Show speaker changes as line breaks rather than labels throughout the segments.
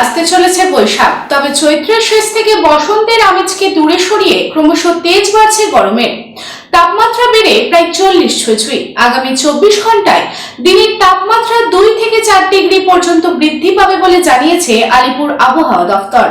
আসতে চলেছে বৈশাখ। তবে চৈত্রের শেষ থেকে বসন্তের আমেজকে দূরে সরিয়ে ক্রমশ তেজ বাড়ছে গরমের তাপমাত্রা বেড়ে প্রায় চল্লিশ ছুঁই আগামী চব্বিশ ঘন্টায় দিনের তাপমাত্রা দুই থেকে চার ডিগ্রি পর্যন্ত বৃদ্ধি পাবে বলে জানিয়েছে আলিপুর আবহাওয়া দফতর।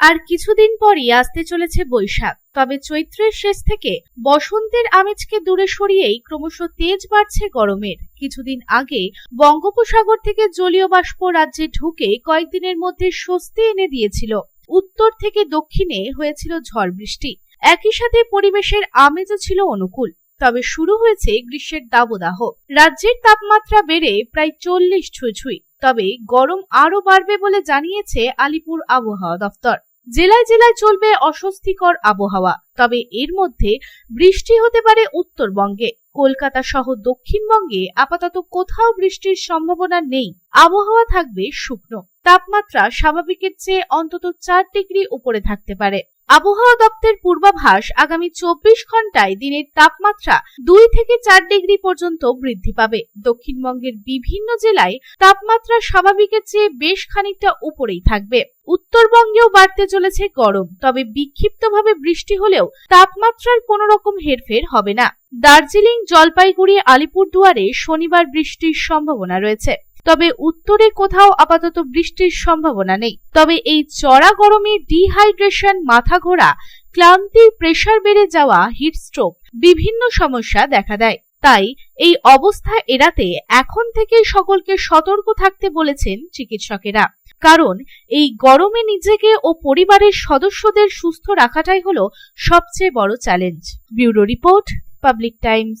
আর কিছুদিন পরই আসতে চলেছে বৈশাখ, তবে চৈত্রের শেষ থেকে বসন্তের আমেজকে দূরে সরিয়েই ক্রমশ তেজ বাড়ছে গরমের। কিছুদিন আগে বঙ্গোপসাগর থেকে জলীয় বাষ্প রাজ্যে ঢুকে কয়েকদিনের মধ্যে স্বস্তি এনে দিয়েছিল। উত্তর থেকে দক্ষিণে হয়েছিল ঝড় বৃষ্টি। একই সাথে পরিবেশের আমেজও ছিল অনুকূল। তবে শুরু হয়েছে গ্রীষ্মের দাবদাহ। রাজ্যের তাপমাত্রা বেড়ে প্রায় চল্লিশ ছুঁই তবে গরম আরও বাড়বে বলে জানিয়েছে আলিপুর আবহাওয়া দফতর। জেলায় জেলায় চলবে অস্বস্তিকর আবহাওয়া, তবে এর মধ্যে বৃষ্টি হতে পারে উত্তরবঙ্গে। কলকাতা সহ দক্ষিণবঙ্গে আপাতত কোথাও বৃষ্টির সম্ভাবনা নেই। আবহাওয়া থাকবে শুকনো। তাপমাত্রা স্বাভাবিকের চেয়ে অন্তত চার ডিগ্রি উপরে থাকতে পারে। আবহাওয়া দপ্তরের পূর্বাভাস আগামী চব্বিশ ঘন্টায় দিনের তাপমাত্রা দুই থেকে চার ডিগ্রি পর্যন্ত বৃদ্ধি পাবে। দক্ষিণবঙ্গের বিভিন্ন জেলায় তাপমাত্রা স্বাভাবিকের চেয়ে বেশ খানিকটা উপরেই থাকবে। উত্তরবঙ্গেও বাড়তে চলেছে গরম, তবে বিক্ষিপ্তভাবে বৃষ্টি হলেও তাপমাত্রার কোনো রকম হেরফের হবে না। দার্জিলিং, জলপাইগুড়ি, আলিপুরদুয়ারে শনিবার বৃষ্টির সম্ভাবনা রয়েছে। তবে উত্তরে কোথাও আপাতত বৃষ্টির সম্ভাবনা নেই। তবে এই চড়া গরমে ডিহাইড্রেশন মাথা ঘোরা ক্লান্তির প্রেসার বেড়ে যাওয়া হিটস্ট্রোক বিভিন্ন সমস্যা দেখা দেয়। তাই এই অবস্থা এড়াতে এখন থেকেই সকলকে সতর্ক থাকতে বলেছেন চিকিৎসকেরা। কারণ এই গরমে নিজেকে ও পরিবারের সদস্যদের সুস্থ রাখাটাই হলো সবচেয়ে বড় challenge bureau report, Public Times.